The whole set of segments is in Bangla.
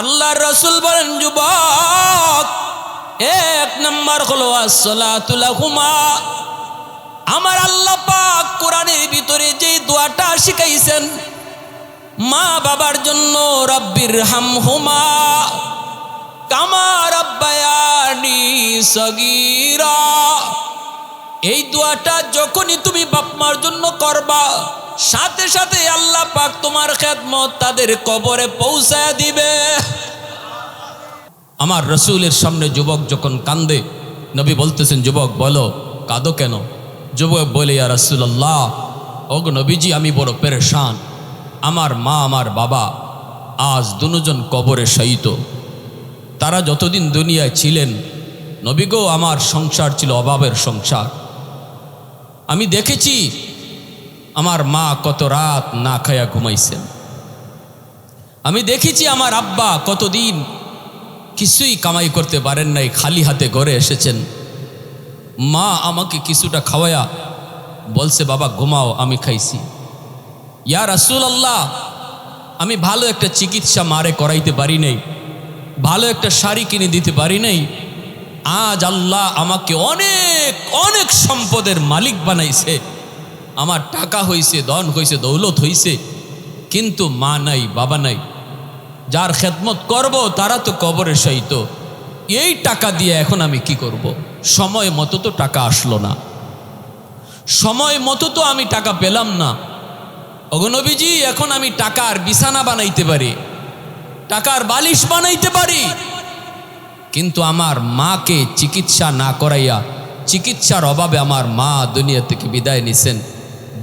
আল্লাহ রসুল বলেন, যুবক, এক নম্বর হলো আসলাতুলাহুমা আমার আল্লাহ পাক কোরআনের ভিতরে যে দোয়াটা শিখাইছেন, মা বাবার জন্য রব্বির হাম হুমা কামার আব্বায়ানি সগীরা। এই দোয়াটা যখনই তুমি বাপমার জন্য করবা সাথে সাথে আল্লাহ পাক তোমার খেদমত তাদের কবরে পৌঁছায় দিবে। আমার রসুলের সামনে যুবক যখন কান্দে, নবী বলতেছেন, যুবক, বলো, কাঁদো কেন? যুবক বলে, ইয়া রসুল্লাহ ওগ নবীজি, আমি বড় পেরেশান। আমার মা, আমার বাবা, আজ দুজন কবরে শয়িত তারা যতদিন দুনিয়ায় ছিলেন, নবীগো, আমার সংসার ছিল অভাবের সংসার। আমি দেখেছি আমার মা কত রাত না খায়া ঘুমাইছেন। আমি দেখেছি আমার আব্বা কতদিন কিছুই কামাই করতে পারেন নাই, খালি হাতে ঘরে এসেছেন। মা আমাকে কিছুটা খাওয়ায়া বলছে, বাবা, ঘুমাও, আমি খাইছি। ইয়া রাসুল আল্লাহ আমি ভালো একটা চিকিৎসা মারে করাইতে পারি নাই, ভালো একটা শাড়ি কিনে দিতে পারি নাই। আজ আল্লাহ আমাকে অনেক অনেক সম্পদের মালিক বানাইছে। আমার টাকা হইছে, ধন হইছে, দৌলত হইছে, কিন্তু মা নাই, বাবা নাই। যার খেদমত করব, তারা তো কবরে সহিত। এই টাকা দিয়ে এখন আমি কি করব। সময় মতো তো টাকা আসলো না। সময় মতো তো আমি টাকা পেলাম না। অগনবীজি এখন আমি টাকার বিছানা বানাইতে পারি, টাকার বালিশ বানাইতে পারি। কিন্তু আমার মাকে চিকিৎসা না করাইয়া, চিকিৎসার অভাবে আমার মা দুনিয়া থেকে বিদায় নিছেন।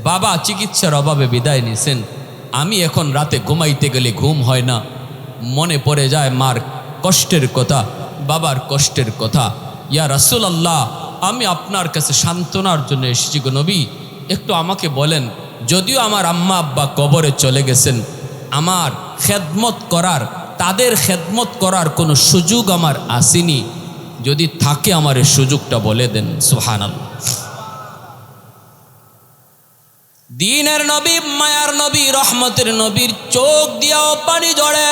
বাবা চিকিৎসার অভাবে বিদায় নিছেন। আমি এখন রাতে ঘুমাইতে গেলে ঘুম হয় না। মনে পড়ে যায় মার কষ্টের কথা, বাবার কষ্টের কথা। ইয়া রাসুল আল্লাহ আমি আপনার কাছে সান্ত্বনার জন্য এসেছি গো নবী। একটু আমাকে বলেন, যদিও আমার আম্মা আব্বা কবরে চলে গেছেন, আমার খেদমত করার, তাদের খেদমত করার কোনো সুযোগ আমার আসেনি। যদি থাকে আমার এই সুযোগটা বলে দেন সুহান দিনের নবী, মায়ার নবী, রহমতের নবীর চোখ দিয়াও পানি জড়ে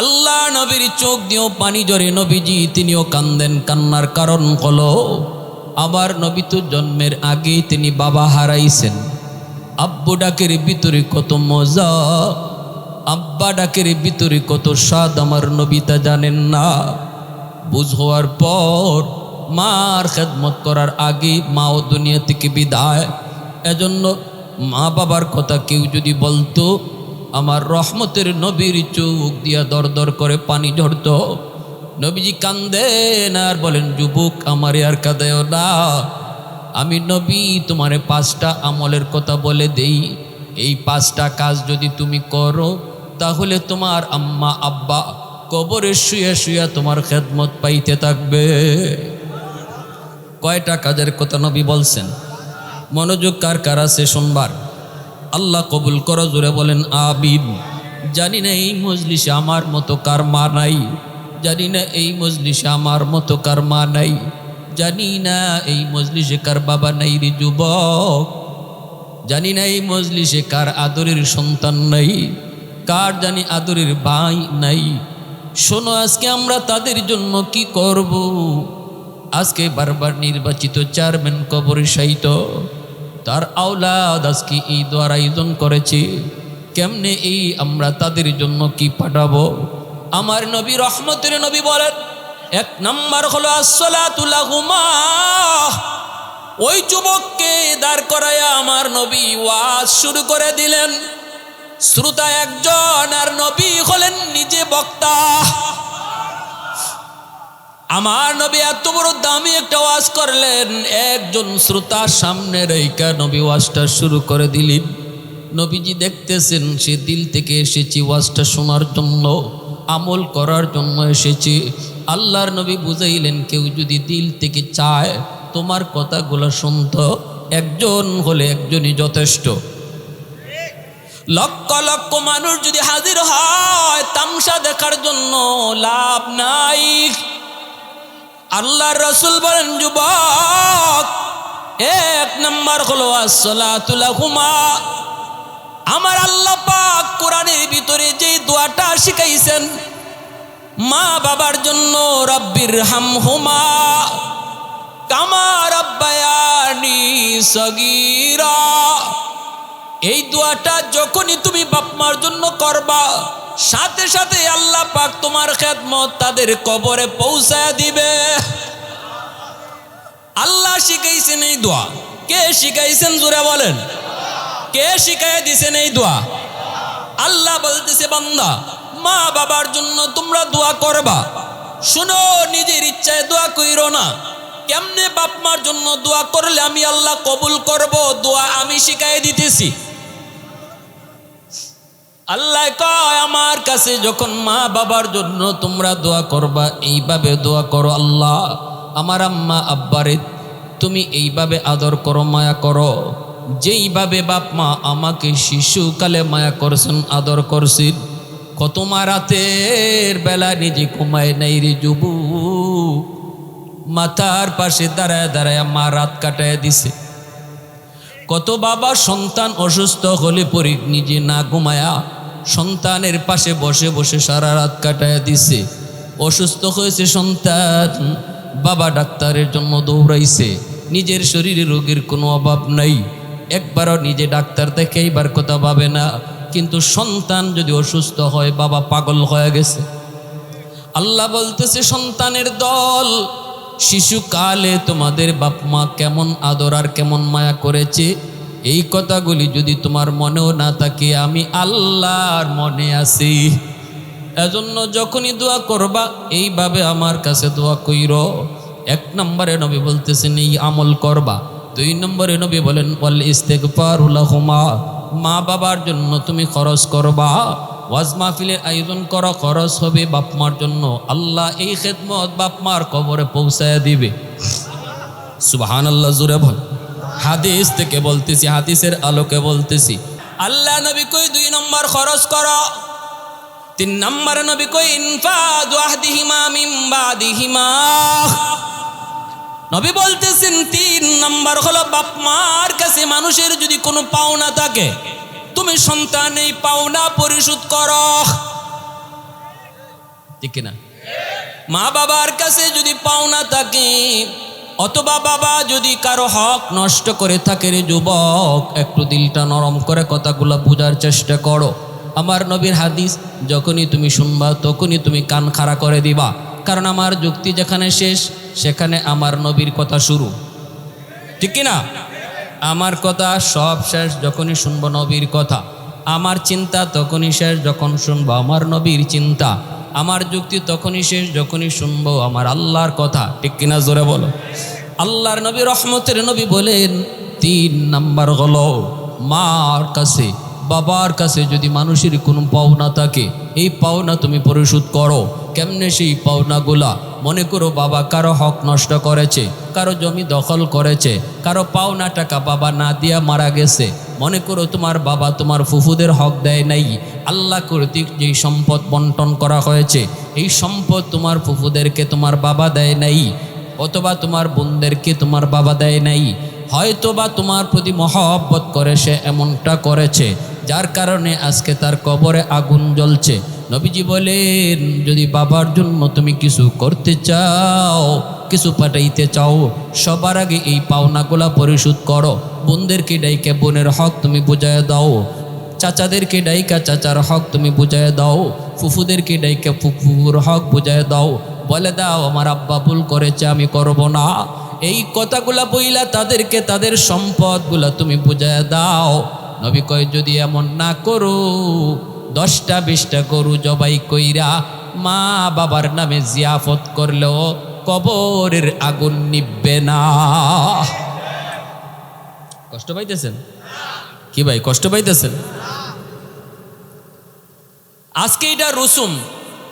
আল্লাহ নবীর চোখ দিয়েও পানি জড়ে নবীজি, তিনিও কান্দেন। কান্নার কারণ হলো, আবার নবী তো জন্মের আগে তিনি বাবা হারাইছেন। আব্বু ডাকের ভিতরে কত মজা, আব্বা ডাকের ভিতরে কত স্বাদ, আমার নবিতা জানেন না। বুঝ হওয়ার পর, মার খেদমত করার আগে মাও দুনিয়া থেকে বিদায়। এজন্য মা বাবার কথা কেউ যদি বলতো, আমার রহমতের নবীর চোখ দিয়া দর দর করে পানি ঝরত। নবীজি কান্দেন আর বলেন, যুবক, আমার আর কাঁদেও না। আমি নবী, তোমারে পাঁচটা আমলের কথা বলে দেই। এই পাঁচটা কাজ যদি তুমি করো, তাহলে তোমার আম্মা, আব্বা কবরে শুয়ে শুয়ে তোমার খেদমত পাইতে থাকবে। কয়টা কাজের কথা নবী বলছেন? মনোযোগ কার কার আছে শুনবার আল্লাহ কবুল করো, জোরে বলেন আবিদ জানি না এই মজলিসে আমার মতো কার মা নাই। জানি না এই মজলিসে আমার মতো কার মা নাই। জানি না এই মজলিসে কার বাবা নাই রে যুবক। জানি না এই মজলিসে কার আদরের সন্তান নাই। কার জানি আদরের ভাই নাই। শোনো, আজকে আমরা তাদের জন্য কি করব? আজকে বারবার নির্বাচিত চেয়ারম্যান কবরে সাহিত তার আওলাদ আজকে এই দ্বার আয়োজন করেছে। কেমনে এই আমরা তাদের জন্য কি পাঠাবো? আমার নবী রহমতের নবী বলেন, এক নাম্বার হলো আসলাতুল্লাহুমা ওই যুবককে দাঁড় করাইয়া আমার নবী ওয়াজ শুরু করে দিলেন। শ্রোতা একজন আর নবী হলেন নিজে বক্তা। আমার নবী এত বড় দামি একটা ওয়াজ করলেন, একজন শ্রোতার সামনে রেখা নবী ওয়াজটা শুরু করে দিলেন। নবীজি দেখতেছেন, সে দিল থেকে এসেছি ওয়াজটা শোনার জন্য, আমল করার জন্য এসেছি। আল্লাহর নবী বুঝাইলেন, কেউ যদি দিল থেকে চায়, তোমার কথাগুলো শুনত, একজন হলে একজনই যথেষ্ট। লক্ষ লক্ষ মানুষ যদি হাজির হয়, তামসা দেখার জন্য লাভ নাই। আল্লাহর রসুল বলেন, যুবক, এক নম্বর হলো আসলাতুলাহুমা আমার আল্লাহ পাক কোরআনের ভিতরে যে দোয়াটা শিখাইছেন, মা বাবার জন্য রব্বির হাম হুমা কামার আব্বায়ানি সগীরা। এই দোয়াটা যখনই তুমি বাপমার জন্য করবা, সাথে সাথে আল্লাহ পাক তোমার খেদমত তাদের কবরে পৌঁছায় দিবে। আল্লাহ শিখাইছেন এই দোয়া। কে শিখাইছেন জোরে বলেন? কে শিখাই দিছেন এই দোয়া? আল্লাহ বলতেছে, বান্দা, মা বাবার জন্য তোমরা দোয়া করবা। শুনো, নিজের ইচ্ছায় দোয়া কইরো না। কেমনে বাপ মার জন্য দোয়া করলে আমি আল্লাহ কবুল করব? দোয়া শিখাই দিতেছি। আল্লাহ কয়, আমার কাছে যখন মা বাবার জন্য তোমরা দোয়া করবা, এইভাবে দোয়া করো আল্লাহ। আমার আম্মা, আব্বারে, তুমি এইভাবে আদর করো, মায়া করো। যেইভাবে বাপ মা আমাকে শিশুকালে মায়া করছেন, আদর করছেন, কত মা রাতের বেলা নিজে ঘুমায় নাই রে যুবু মাথার পাশে দাঁড়ায় দাঁড়ায় মা রাত কাটায় দিছে। কত বাবা সন্তান অসুস্থ হলে পরে নিজে না ঘুমায়া সন্তানের পাশে বসে বসে সারা রাত কাটায় দিছে। অসুস্থ হয়েছে সন্তান, বাবা ডাক্তারের জন্য দৌড়াইছে। নিজের শরীরে রোগের কোনো অভাব নাই। একবারও নিজে ডাক্তার দেখে এইবার কথা ভাবে না। কিন্তু সন্তান যদি অসুস্থ হয়, বাবা পাগল হয়ে গেছে। আল্লাহ বলতেছে, সন্তানের দল শিশুকালে তোমাদের বাপ মা কেমন আদর আর কেমন মায়া করেছে? এই কথাগুলি যদি তোমার মনেও না থাকে, আমি আল্লাহর মনে আছি। এজন্য যখনই দোয়া করবা, এইভাবে আমার কাছে দোয়া কইর। এক নম্বরে নবী বলতেছেন, এই আমল করবা। দুই নম্বরে নবী বলেন বল ইস্তেকবার হুমা মা বাবার জন্য তুমি খরচ করবা। ওয়াজ মাহফিলের আয়োজন করা খরচ হবে বাপমার জন্য। আল্লাহ এই খেদমত বাপমার কবরে পৌঁছায় দিবে। সুবাহান আল্লাহ জুড়ে বল। হাদিস থেকে বলতেছি, হাদিসের আলোকে বলতেছি। আল্লাহ নবী কই দুই নম্বর খরচ কর? তিন নম্বর নবী কই, ইনফাদ ওয়াহদিহিমা মিন বাদিহিমা। নবী বলতেছেন, তিন নম্বর হলো বাপ মার কাছে মানুষের যদি কোনো পাওনা থাকে তুমি সন্তান এই পাওনা পরিশোধ করো। ঠিক না মা বাবার কাছে যদি পাওনা থাকে অথবা বাবা যদি কারও হক নষ্ট করে থাকে রে যুবক, একটু দিলটা নরম করে কথাগুলো বোঝার চেষ্টা করো। আমার নবীর হাদিস, যখনই তুমি শুনবা, তখনই তুমি কান খাড়া করে দিবা। কারণ আমার যুক্তি যেখানে শেষ, সেখানে আমার নবীর কথা শুরু। ঠিক কি না আমার কথা সব শেষ যখনই শুনব নবীর কথা। আমার চিন্তা তখনই শেষ যখন শুনব আমার নবীর চিন্তা। আমার যুক্তি তখনই শেষ যখনই শুনব আমার আল্লাহর কথা। ঠিক কিনা জোরে বলো? আল্লাহর নবী রহমতের নবী বলেন, তিন নাম্বার হলো মার কাছে, বাবার কাছে যদি মানুষের কোনো পাওনা থাকে, এই পাওনা তুমি পরিশোধ করো। কেমনে সেই পাওনাগুলা? মনে করো বাবা, কারও হক নষ্ট করেছে, কারও জমি দখল করেছে, কারও পাওনা টাকা বাবা না দিয়া মারা গেছে। মনে করো তোমার বাবা তোমার ফুফুদের হক দেয় নাই। আল্লাহ কর্তৃক যেই সম্পদ বন্টন করা হয়েছে, এই সম্পদ তোমার ফুফুদেরকে তোমার বাবা দেয় নাই, অথবা তোমার বোনদেরকে তোমার বাবা দেয় নাই। হয়তো বা তোমার প্রতি মহব্বত করে সে এমনটা করেছে, যার কারণে আজকে তার কবরে আগুন জ্বলছে। নবীজি বলেন, যদি বাবার জন্য তুমি কিছু করতে চাও, কিছু পাঠাইতে চাও, সবার আগে এই পাওনাগুলা পরিশোধ করো। বোনদেরকে ডাইকে বোনের হক তুমি বুঝায় দাও। চাচাদেরকে ডাইকা চাচার হক তুমি বুঝায় দাও। ফুফুদেরকে ডাইকা ফুফুর হক বুঝায় দাও। বলে দাও, আমার আব্বা ভুল করেছে, আমি করব না। এই কথাগুলা বইলা তাদেরকে তাদের সম্পদগুলা তুমি বুঝায় দাও। নবী কয়, যদি এমন না করো দশটা বিশটা গরু জবাই কইরা মা বাবার নামে জিয়াফত করলেও কবরের আগুন নিববে না। কষ্ট পাইতেছেন? কি ভাই, কষ্ট পাইতেছেন? আজকে এটা রসুম।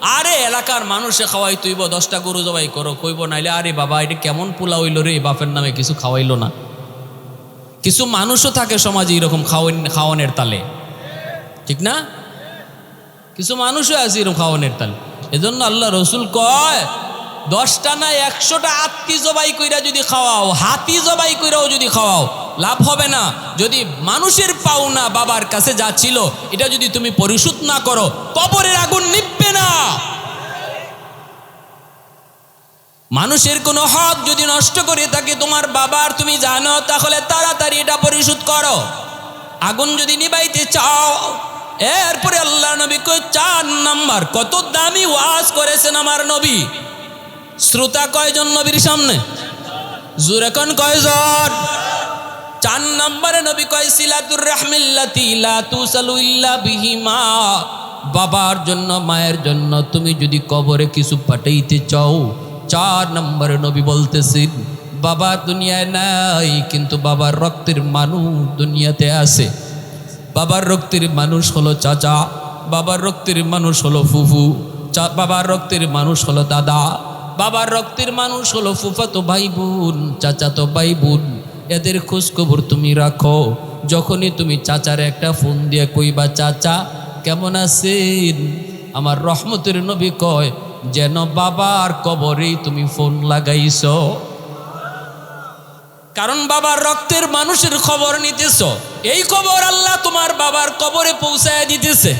আরে এলাকার মানুষে খাওয়াই তুইব, দশটা গরু জবাই করো, কইব নাইলে, আরে বাবা, এটা কেমন পোলা হইল রে, বাপের নামে কিছু খাওয়াইলো না। কিছু মানুষও থাকে সমাজে এরকম খাওয়ান খাওয়ানের তালে। ঠিক না? কিছু মানুষও আছে এরকম খাওয়ানের তাল। এজন্য আল্লাহ রসুল কয়, দশটা না একশোটা আত্মি জবাই কইরা যদি খাওয়াও, হাতি জবাই কইরাও যদি খাওয়াও, লাভ হবে না। যদি মানুষের পাওনা বাবার কাছে যা ছিল, এটা যদি তুমি পরিশোধ না করো, কবরের আগুন নিববে না। মানুষের কোনো হক যদি নষ্ট করে থাকে তোমার বাবার, তুমি জানো, তাহলে তাড়াতাড়ি এটা পরিশোধ করো। আগুন যদি নিবাইতে চাও এরপরে আল্লাহ নবী কই চার নাম্বার, কত দামি ওয়াজ করেছেন আমার নবী। শ্রোতা কয়জন নবীর সামনে? জুরেকন কয়জন? চার নম্বরে নবী কয়, সিলাতুর রাহমিল্লাতি লা তুসালু ইল্লা বিহিমা। বাবার জন্য, মায়ের জন্য তুমি যদি কবরে কিছু পাঠাইতে চাও, চার নম্বরে নবী বলতেছেন, বাবা দুনিয়ায় নাই, কিন্তু বাবার রক্তের মানুষ দুনিয়াতে আছে। বাবার রক্তের মানুষ হলো চাচা, বাবার রক্তের মানুষ হলো ফুফু বাবার রক্তের মানুষ হলো দাদা, বাবার রক্তের মানুষ হলো ফুফাতো ভাই বোন চাচা তো ভাই বোন এদের খোঁজখবর তুমি রাখো, যখনই তুমি চাচার একটা ফোন দিয়ে কইবা, চাচা, কেমন আছেন? আমার রহমতের নবী কয়, যেন বাবার কবরেই তুমি ফোন লাগাইছো। কারণ বাবার রক্তের মানুষের খবর নিতেছ। এই খবর আল্লাহ তোমার বাবার কবরে পৌঁছায় দিতেছে।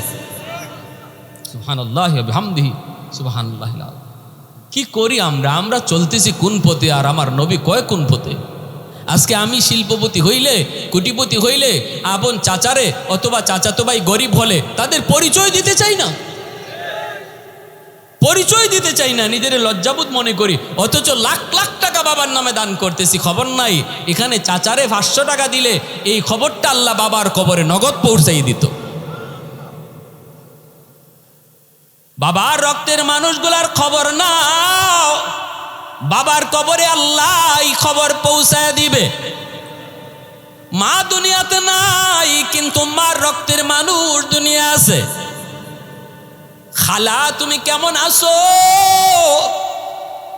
কি করি আমরা? আমরা চলতেছি কোন পথে আর আমার নবী কয় কোন পথে? আজকে আমি শিল্পপতি হইলে, কুটিপতি হইলে, আপন চাচারে অথবা চাচাতো ভাই গরিব হলে তাদের পরিচয় দিতে চাই না। পরিচয় দিতে চাই না, নিজের লজ্জাবোধ মনে করি। অথচ লাখ লাখ টাকা বাবার নামে দান করতেছি, খবর নাই। এখানে চাচারে পাঁচশো টাকা দিলে এই খবরটা আল্লাহ বাবার কবরে নগদ পৌঁছাই দিত। বাবার রক্তের মানুষগুলার খবর নাও। বাবার কবরে আল্লাহ এই খবর পৌঁছায় দিবে। মা দুনিয়াতে নাই, কিন্তু মার রক্তের মানুষ দুনিয়া আছে। খালা, তুমি কেমন আছো?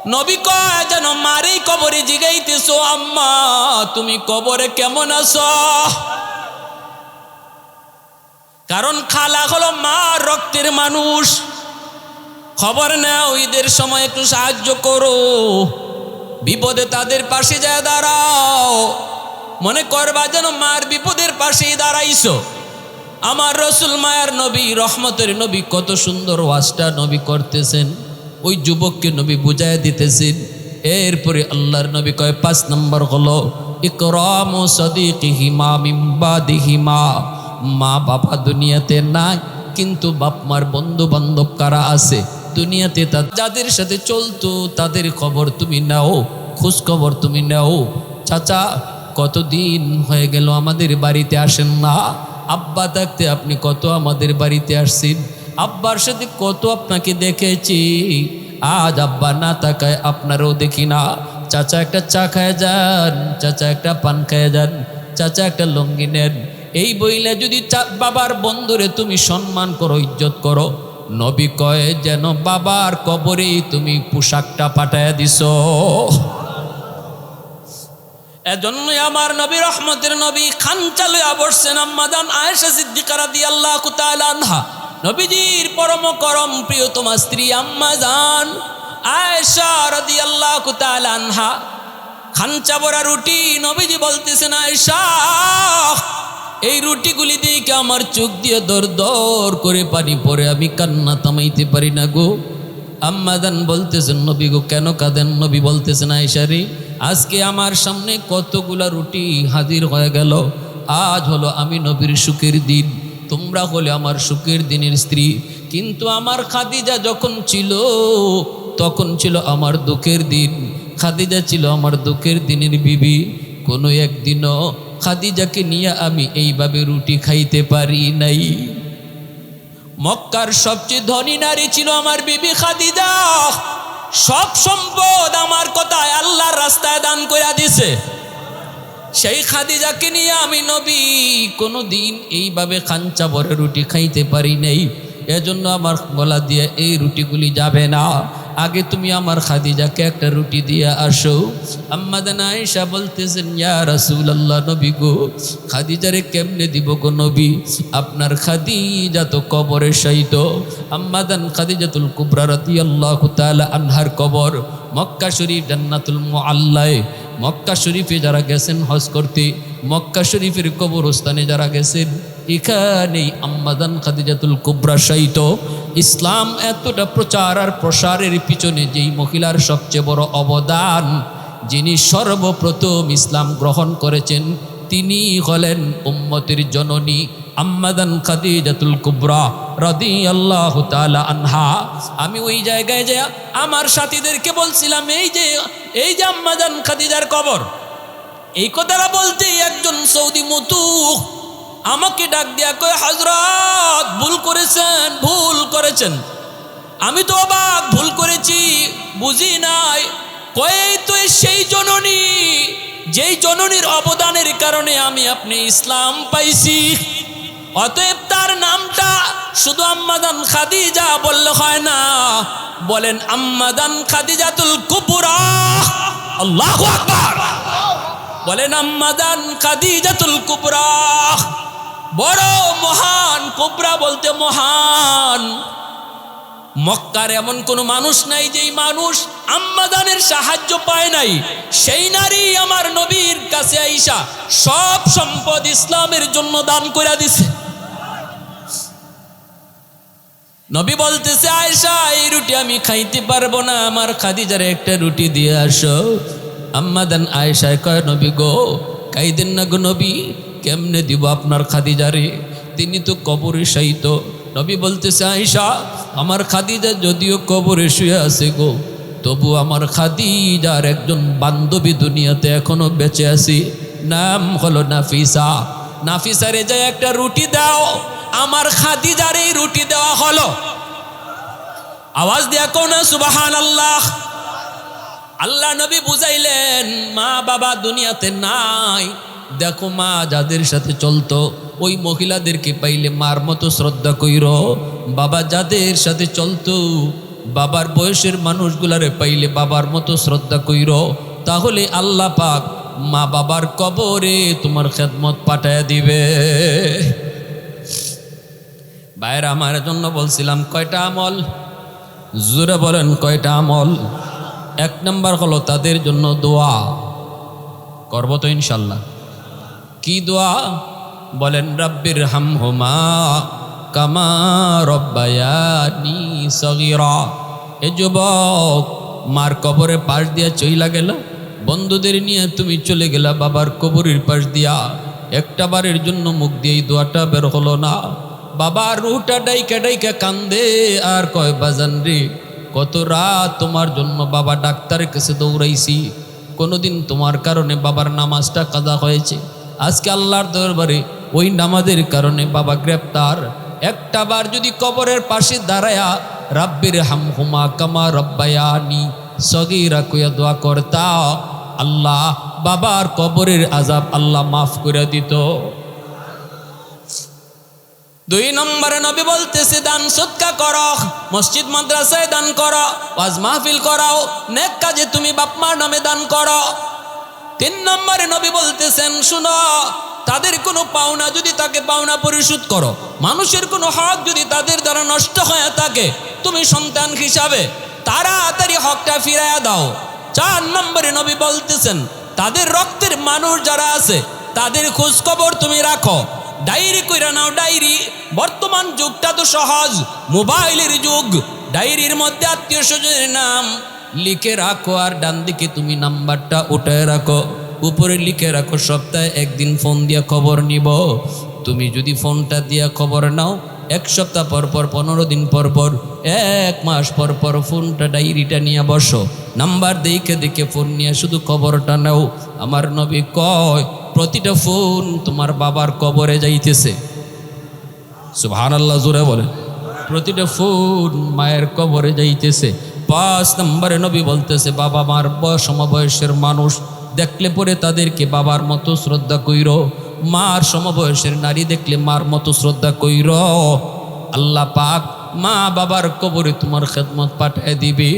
নবী কয়, যেন মারেই কবরে জিগাইতেছো, আম্মা, তুমি কবরে কেমন আছো? কারণ খালা হলো মা রক্তের মানুষ। খবর নাও, ঈদের সময় একটু সাহায্য করো। বিপদে তাদের পাশে যায় দাঁড়াও। মনে করবা যেন মার বিপদের পাশেই দাঁড়াইছো। আমার রসুল মায়ার নবী, রহমতের নবী, কত সুন্দর ওয়াজটা নবী করতেছেন। ওই যুবককে নবী বুঝায় দিতেছেন। এরপরে আল্লাহর নবী কয়, পাঁচ নম্বর হলো, ইকরাম সদিকিহিমা মিম্বাদিহিমা মা বাবা দুনিয়াতে নাই, কিন্তু বাপ মার বন্ধু বান্ধব কারা আছে? দুনিয়াতে তা, যাদের সাথে চলতো, তাদের খবর তুমি নাও খোঁজ খবর তুমি নাও। চাচা, কতদিন হয়ে গেল আমাদের বাড়িতে আসেন না? আব্বা থাকতে আপনি কত আমাদের বাড়িতে আসছেন? আব্বার সাথে কত আপনাকে দেখেছি। আজ আব্বা না তাকায় আপনারও দেখি না। চাচা একটা চা খায় যান, চাচা একটা পান খায় যান, চাচা একটা লঙ্গি নেন। এই বইলে যদি বাবার বন্ধুরে তুমি সম্মান করো, ইজ্জত করো, নবী কয় যেন বাবার কবরেই তুমি পোশাকটা পাঠায় দিছো। এজন্যই আমার নবী রহমতের নবী খান চালু বসছেন আম্মাদান আয়েশা সিদ্দিকারা দি আল্লাহ আনহা। নবীজির পরম করম প্রিয়তমা স্ত্রী আম্মাজান আয়েশা রাদি আল্লাহ আনহা খাঞ্চা বড়া রুটি, নবীজি বলতেছেন, আয়েশা, এই রুটিগুলি দেখে আমার চোখ দিয়ে দর দর করে পানি পড়ে, আমি কান্না থামাইতে পারি না গো। আম্মাদান বলতেছেন, নবী গো, কেন কাঁদেন? নবী বলতেছেন আয়সারি আজকে আমার সামনে কতগুলা রুটি হাজির হয়ে গেল, আজ হলো আমি নবীর সুখের দিন। তোমরা হলে আমার সুখের দিনের স্ত্রী। কিন্তু আমার খাদিজা যখন ছিল, তখন ছিল আমার দুঃখের দিন। খাদিজা ছিল আমার দুঃখের দিনের বিবি। কোনো একদিনও খাদিজাকে নিয়ে আমি এইভাবে রুটি খাইতে পারি নাই। মক্কার সবচেয়ে ধনী নারী ছিল আমার বিবি খাদিজা। সব সম্পদ আমার কথায় আল্লাহর রাস্তায় দান করে দিছে। সেই খাদিজাকে নিয়ে আমি নবী কোনো দিন এইভাবে খাঞ্চা ভরে রুটি খাইতে পারি নাই। এজন্য আমার গলা দিয়ে এই রুটিগুলি যাবে না। আগে তুমি আমার খাদিজাকে একটা রুটি দিয়ে আসো। আম্মাদান আয়েশা বলতেছেন, ইয়া রাসূলুল্লাহ, নবী গো, খাদিজারে কেমনে দিব গো নবী? আপনার খাদিজা তো কবরে শায়িত আম্মাদান খাদিজাতুল কুবরা রাদিয়াল্লাহু তাআলা আনহার কবর, মক্কা শরীফ জান্নাতুল মুআল্লায়। মক্কা শরীফে যারা গেছেন, হজ করতে, মক্কা শরীফের কবরস্থানে যারা গেছেন, এখানেই আম্মাদান খাদিজাতুল কুবরা শায়িত। ইসলাম এতটা প্রচার আর প্রসারের পিছনে যেই মহিলার সবচেয়ে বড় অবদান, যিনি সর্বপ্রথম ইসলাম গ্রহণ করেছেন, তিনি হলেন উম্মতির জননী আম্মাদান খাদিজাতুল কুবরা রাদি আল্লাহ আনহা। আমি ওই জায়গায় যে আমার সাথীদেরকে বলছিলাম, এই যে এই যে আম্মাদান খাদিজার কবর, এই কথাটা বলতে একজন সৌদি মতু আমাকে ডাক দিয়া কয়, হজরত, ভুল করেছেন ভুল করেছেন। আমি তো অবাক, ভুল করেছি, বুঝি নাই। কয়েই তো সেই জননী, যেই জননীর অবদানের কারণে আমি আপনি ইসলাম পাইছি। অতএব তার নামটা শুধু আম্মাদান খাদিজা বললে হয় না। বলেন আম্মাদান খাদিজাতুল কুপুরা আল্লাহ বলেন আম্মাদান খাদিজাতুল কুবরা। বড় মহান কুবরা বলতে মহান। মক্কার এমন কোনো মানুষ নাই যেই মানুষ আম্মাদানের সাহায্য পায় নাই। সেই নারী আমার নবীর কাছে আইসা সব সম্পদ ইসলামের জন্য দান করে দিছে। নবী বলতেছে আয়সা এই রুটি আমি খাইতে পারব না, আমার খাদিজারে একটা রুটি দিয়ে আসো। আম্মাদান আয়সায় কয়, নবী গো খাইদেন না গো নবী, কেমনে দিব আপনার খাদিজারে? তিনি তো কবরে শায়িত। নবী বলতেছে আয়সা আমার খাদিজা যদিও কবরে শুয়ে আছে গো, তবু আমার খাদিজার একজন বান্ধবী দুনিয়াতে এখনও বেঁচে আছি। নাম হলো নাফিসা। নাফিসারে যায় একটা রুটি দাও, আমার খাদিজার এই রুটি দেওয়া হলো। আওয়াজ দিয়া কোন সুবাহান আল্লাহ আল্লাহ নবী বুঝাইলেন, মা বাবা দুনিয়াতে নাই। দেখো মা যাদের সাথে চলতো ওই মহিলাদেরকে পাইলে মার মতো শ্রদ্ধা কইর। বাবা যাদের সাথে চলতো, বাবার বয়সের মানুষগুলারে পাইলে বাবার মতো শ্রদ্ধা কইর। তাহলে আল্লাহ পাক মা বাবার কবরে তোমার খেদমত পাঠায় দিবে। বাইরে আমার জন্য বলছিলাম কয়টা আমল? জোরে বলেন কয়টা আমল? এক নম্বর হলো তাদের জন্য দোয়া। করব তো ইনশাল্লাহ। কি দোয়া? বলেন, রব্বির হাম হুমা কামা রব্বায়ানি সগিরা। এ যুবক মার কবরে পাশ দিয়া চইলা গেল। বন্ধুদের নিয়ে তুমি চলে গেলা বাবার কবরের পাশ দিয়া। একটা বারের জন্য মুখ দিয়ে এই দোয়াটা বের হলো না। বাবা রুটা ডাইকা ডাইকা কান্দে, আর কয় বাজান রে, কত রাত তোমার জন্য বাবা ডাক্তারের কাছে দৌড়াইছি। কোনোদিন তোমার কারণে বাবার নামাজটা কাদা হয়েছে। আজকে আল্লাহর দরবারে ওই নামাজের কারণে বাবা গ্রেপ্তার। একটা বার যদি কবরের পাশে দাঁড়ায়া, রাব্বির হাম হুমা কামা রব্বায়ানি সগিরা কুয়া দোয়া করতা। আল্লাহ বাবার কবরের আজাব আল্লাহ মাফ করে দিত। দুই নম্বরে নবী বলতেছে, দান সৎকা কর, মসজিদ মাদ্রাসায় দান করো, ওয়াজ মাহফিল করাও, নেক কাজে তুমি বাপমার নামে দান করো। তিন নম্বরে নবী বলতেছেন, শুনো, তাদের কোনো পাওনা যদি তাকে পাওনা পরিশোধ করো, মানুষের কোনো হক যদি তাদের দ্বারা নষ্ট হয়ে থাকে, তুমি সন্তান হিসাবে তাড়াতাড়ি হকটা ফিরাইয়া দাও। চার নম্বরে নবী বলতেছেন, তাদের রক্তের মানুষ যারা আছে, তাদের খোঁজ খবর তুমি রাখো। ডায়েরি কইরা নাও, ডায়েরি। বর্তমান যুগটা তো সহজ, মোবাইলের যুগ। ডায়েরির মধ্যে আত্মীয় স্বজনের নাম লিখে রাখো আর ডান দিকে তুমি নাম্বারটা উঠায় রাখো। উপরে লিখে রাখো, সপ্তাহে একদিন ফোন দিয়া খবর নিব। তুমি যদি ফোনটা দিয়া খবর নাও, এক সপ্তাহ পর পর, পনেরো দিন পর পর, এক মাস পর পর ফোনটা ডায়েরিটা নিয়ে বসো। নাম্বার দেখে দেখে ফোন নিয়ে শুধু খবরটা নাও। আমার নবী কয়, প্রতিটা ফোন তোমার বাবার কবরে যাইতেছে। সুবহান আল্লাহ জোরে বলে প্রতিটা ফোন মায়ের কবরে যাইতেছে। পাঁচ নম্বরে নবী বলতেছে, বাবা মার বয়স সমবয়সের মানুষ, দেখলে পরে তাদেরকে বাবার মতো শ্রদ্ধা কইর। মার সমবয়সের নারী দেখলে মার মতো শ্রদ্ধা কইর। আল্লাহ পাক মা বাবার কবরে তোমার খেদমত পাঠায় দিবে।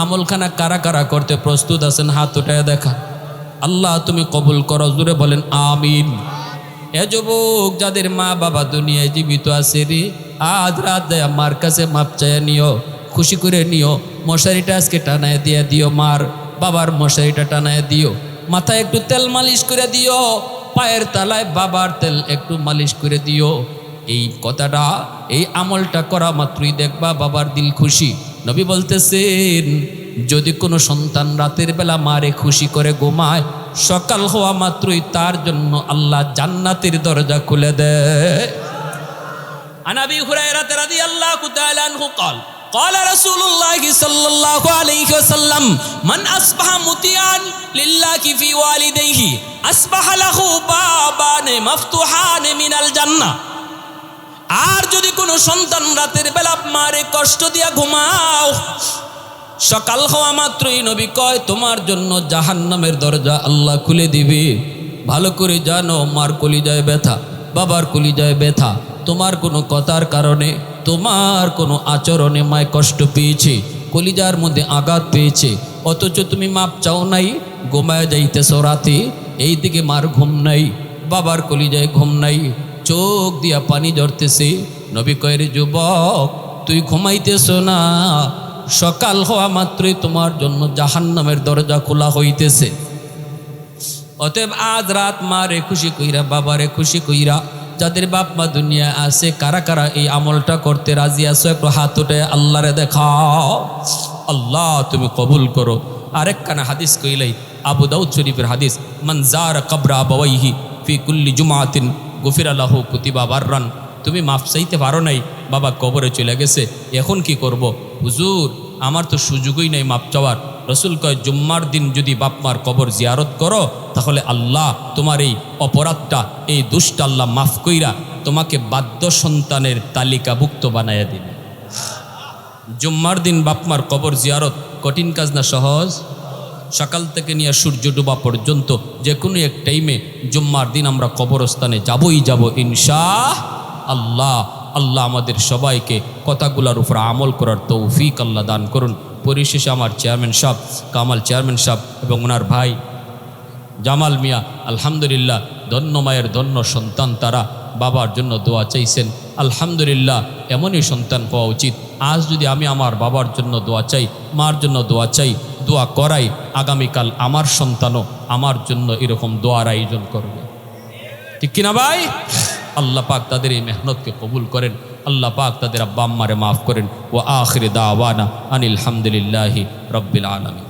আমলখানা কারা কারা করতে প্রস্তুত আছেন, হাত উঠায় দেখা। আল্লাহ তুমি কবুল করো জুড়ে বলেন, আমিন। এ যুবক, যাদের মা বাবা দুনিয়ায় জীবিত আছে রে, আজ রাত দেয় মার কাছে মাপ চায় নিও। খুশি করে নিও মশারিটা আজকে টানায় দিয়ে দিও মার বাবার মশারিটা টানায় দিও মাথায় একটু তেল মালিশ করে দিও পায়ের তালায় বাবার তেল একটু মালিশ করে দিও এই কথাটা এই আমলটা করা মাত্রই দেখবা বাবার দিল খুশি নবী বলতেছেন যদি কোনো সন্তান রাতের বেলা মারে খুশি করে ঘুমায় সকাল হওয়া মাত্রই তার জন্য আল্লাহ জান্নাতের দরজা খুলে দেয় عن ابي هريره رضي الله تعالى عنه قال قال رسول الله صلى الله عليه وسلم من اصبح مطيعا لله في والديه اصبح له بابان مفتوحان من الجنه আর যদি কোনো সন্তান রাতের বেলা মারে কষ্ট দিয়া ঘুমাও সকাল হওয়া মাত্রই নবী কয় তোমার জন্য জাহান্নামের দরজা আল্লাহ খুলে দিবে ভালো করে জানো মার কলিজায় ব্যথা বাবার কলিজায় ব্যথা তোমার কোনো কথার কারণে তোমার কোনো আচরণে মায় কষ্ট পেয়েছে, কলিজার মধ্যে আঘাত পেয়েছে, অথচ তুমি মাপ চাও নাই, ঘুমায় যাইতেছ রাতে, এই দিকে মার ঘুম নাই, বাবার কলিজায় ঘুম নাই, চোখ দিয়া পানি জড়তেছে নবী কয়ের যুবক, তুই ঘুমাইতেছ না, সকাল হওয়া মাত্রই তোমার জন্য জাহান্নামের দরজা খোলা হইতেছে। অতএব আজ রাত মারে খুশি কইরা, বাবারে খুশি কইরা যাদের বাপ মা দুনিয়া আছে, কারা কারা এই আমলটা করতে রাজি আছো? একটু হাত উঠে আল্লাহরে দেখাও। আল্লাহ, তুমি কবুল করো। আরেক কানা হাদিস কইলাই, আবু দাউদ শরীফের হাদিস মনজার কবরা বাবাইহি ফি কুল্লি জুমাতিন গফির আল্লাহ কুতিবা বাররান। তুমি মাফ চাইতে পারো নাই, বাবা কবরে চলে গেছে, এখন কি করব? হুজুর, আমার তো সুযোগই নেই মাপ চাওয়ার। রসুল কয়, জুম্মার দিন যদি বাপমার কবর জিয়ারত করো, তাহলে আল্লাহ তোমার এই অপরাধটা, এই দুষ্ট আল্লাহ মাফ কইরা তোমাকে বাদ্য সন্তানের তালিকাভুক্ত বানাইয়া দিবে। জুম্মার দিন বাপমার কবর জিয়ারত কঠিন কাজ না সহজ? সকাল থেকে নিয়ে সূর্য ডোবা পর্যন্ত যে কোনো এক টাইমে জুম্মার দিন আমরা কবরস্থানে যাবই যাব, ইনশা আল্লাহ। আল্লাহ আমাদের সবাইকে কথাগুলার উপর আমল করার তৌফিক আল্লাহ দান করুন। পরিশেষে আমার চেয়ারম্যান সাহেব কামাল চেয়ারম্যান সাহেব এবং ওনার ভাই জামাল মিয়া, আলহামদুলিল্লাহ, ধন্য মায়ের ধন্য সন্তান তারা বাবার জন্য দোয়া চাইছেন। আলহামদুলিল্লাহ, এমনই সন্তান হওয়া উচিত। আজ যদি আমি আমার বাবার জন্য দোয়া চাই, মার জন্য দোয়া চাই, দোয়া করাই, আগামীকাল আমার সন্তানও আমার জন্য এরকম দোয়ার আয়োজন করবে। ঠিক কিনা ভাই? আল্লাহ পাক তাদের এই মেহনতকে কবুল করেন। আল্লাহ পাক তাদের আব্বা আম্মারে মাফ করেন। ও আখরি দাওয়ানা আনিল হামদুলিল্লাহি রব্বিল আলমী